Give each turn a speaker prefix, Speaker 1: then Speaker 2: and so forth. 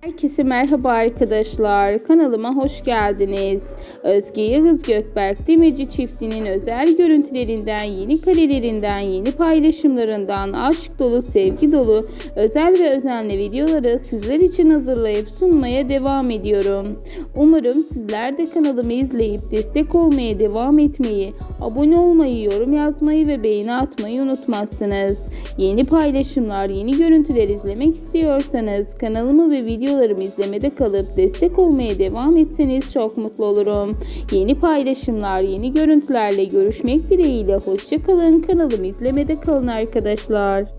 Speaker 1: Herkese merhaba arkadaşlar. Kanalıma hoş geldiniz. Özge Yağız Gökberk Demirci çiftinin özel görüntülerinden, yeni karelerinden, yeni paylaşımlarından, aşk dolu, sevgi dolu, özel ve özenli videoları sizler için hazırlayıp sunmaya devam ediyorum. Umarım sizler de kanalımı izleyip destek olmaya devam etmeyi, abone olmayı, yorum yazmayı ve beğeni atmayı unutmazsınız. Yeni paylaşımlar, yeni görüntüler izlemek istiyorsanız kanalımı ve videolarımı izlemede kalıp destek olmaya devam etseniz çok mutlu olurum. Yeni paylaşımlar, yeni görüntülerle görüşmek dileğiyle hoşçakalın. Kanalımı izlemede kalın arkadaşlar.